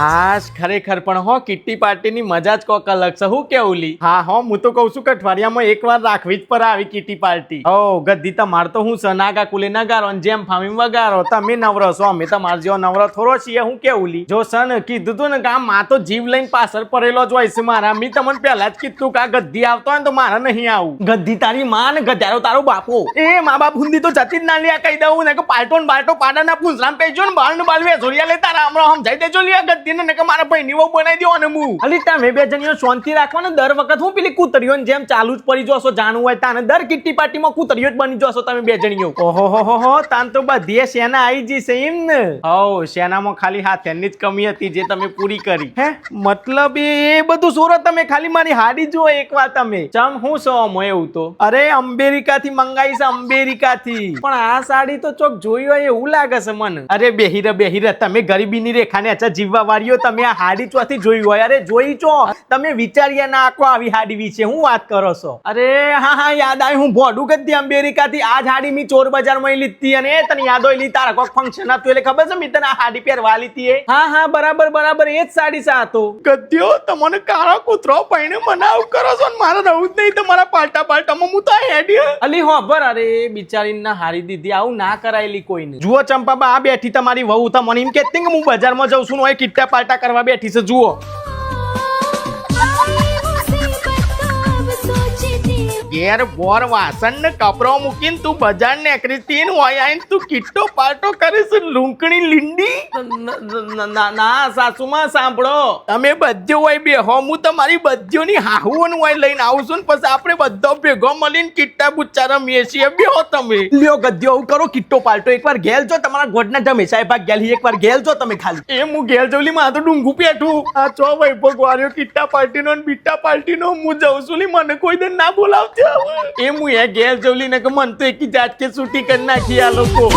હાશ ખરેખર પણ હો, કિટ્ટી પાર્ટીની મજા જ કોક અલગ છે. હું કેવું લી? હા, હો, હું તો કહું છું કે અઠવાડિયામાં એક વાર રાખવી જ પર આવી કિટ્ટી પાર્ટી. ઓ, ગદ્દી, તમાર તો હું સનાગા કુલે નગારો જેમ ફામી વગારો, તમે નવરો છો, અમે તમાર જેવો નવરો થોડો છીએ, હું કેવું લી? જો સન, કીધું તું ને કે આ તો જીવ લઈને પાછળ પડેલો જ હોય છે મારા, મેં તમને પહેલા જ કીધું કે આ ગદ્દી આવતો હોય તો મારે નહીં આવું. ગદ્દી તારી માં ને ગધારો તારો બાપો. એ મા બાપ હુંદી તો જતી જ ના લ્યા, કહી દઉં ને કે પાલટો ને બાલટો પાડાના પૂંછરામ પેજો ને બાળ ને બાલ વે જોડિયા લેતા રામ રામ સમજાઈ દેજો લ્યા ગદ્દી. ને કે મારા ભાઈ નીવો બનાવી દો ને હું. અલી તમે બે જણીઓ શાંતિ રાખો ને દર વખત હું પેલી કૂતરીઓ જેમ ચાલુ જ પડી જોશો જાણવું હોય તાને. દર કિટ્ટી પાર્ટીમાં કૂતરીઓ જ બની જોશો તમે બે જણીઓ. ઓહો હો હો તાન તો બધી સેના આવી જશે એમ ને. હો સેનામાં ખાલી હાથેની જ કમી હતી જે તમે પૂરી કરી. હે મતલબ એ બધું સોરો તમે ખાલી મારી હાડી એક વાર તમે. ચમ હું સો અમો એવું તો? અરે અમેરિકાથી મંગાઈ છે અમેરિકાથી પણ આ સાડી તો ચોક જોઈ હોય એવું લાગે છે મને. અરે બેહીરે બેહીરે તમે ગરીબીની રેખાને અચ્છા જીવવા વાળીઓ તમે આ હાડી ચોથી જોઈ હોય. અરે જોઈ છો? તમે વિચાર્યા ના આખો આવી હાડી વિશે હું વાત કરો છો? અરે હા હા યાદ આવી હું ભોડું કદી અમેરિકાથી. આ જ હાડી મી ચોર બજારમાં લીધી અને તને યાદ હોય લી તારા કોઈ ફંક્શન હતું એટલે ખબર છે મેં તને આ હાડી પહેરવા લીધી એ? હા હા બરાબર બરાબર એ જ સાડી આ ગદ્યો તમને કાળો કૂતરો પૈણે મને આવું કરો છો ને મારે રહું જ નહીં તમારા પાલટા પાલટામાં હું તો હેડી અલી હોબર અરે બિચારીને ના હારી દીધી આવું ના કરાયેલી કોઈને. જુઓ ચંપાબા આ બેઠી તમારી વહુ તમને એમ કે હું બજારમાં જઉં છું હોય ઓય કિટ્ટા પાલટા કરવા બેઠી છે જુઓ. ઘેર બોર વાસણ ને કપરો મૂકીને તું બજાર ને તીન હોય આઈને તું કિટ્ટો પાટો કરીશ લૂંકણી લીંડી? ના સાસુમાં સાંભળો. તમે બધે હોય બે હો હું તમારી બધ્યોની હાહુઓનું હોય લઈને આવું છું ને પછી આપણે બધો ભેગો મળીને કિટ્ટા બુચ્ચા રમીએ છીએ બે હો તમે. લ્યો ગદ્યો આવું કરો કિટ્ટો પાલટો. એકવાર ગેલ જો તમારા ગોડના જમેશા ભાગ ગેલ એકવાર ગેલ જો તમે ખાલી. એ હું ગેલ જવલી માં તો ડુંગું પેઠું. આ ચો વૈભવ વાર્યો કિટ્ટા પાર્ટીનો ને બીટા પાર્ટીનો હું જઉં છું મને કોઈ દિન ના બોલાવજો. એ હું એ ગેલ જવલી ને કે મન તો એકી જાત કે છૂટી કરી નાખી આ લોકો.